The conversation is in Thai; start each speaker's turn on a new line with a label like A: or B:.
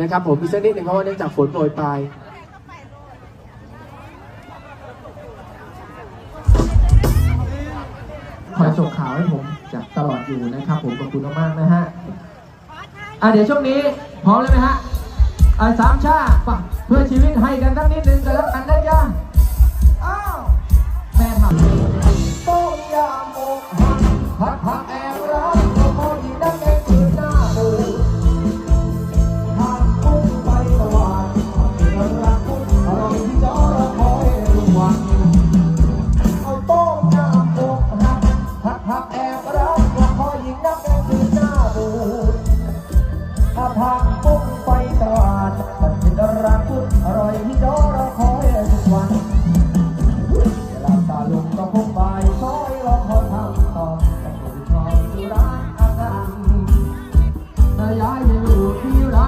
A: นะครับผมอีสักนิดหนึ่งเพราะว่าเนื่องจากฝนโปรยปลายคอยส่งข่าวให้ผมจากตลอดอยู่นะครับ ผมขอบคุณมากๆนะฮะอะเดี๋ยวช่วงนี้พร้อมเลยไหมฮะอะสามชาเพื่อชีวิตให้กันทั้งนิดนึงกันแล้วกันนะจ๊ะอ้าวแม่ทำต้มยำหมูหักพักแอ หากแอบรักก็ขอหญิงนักแรงคือหน้าบูดถ้าพักปุ๊งไปตลาดมันเป็นรักพุดอร่อยที่ดอเรอคอยทุกวันเวลาตาลงก็พบใบยซอยรอคอยทำต่อแต่คนคอยดูรักนอาหารแต่ย้ายไป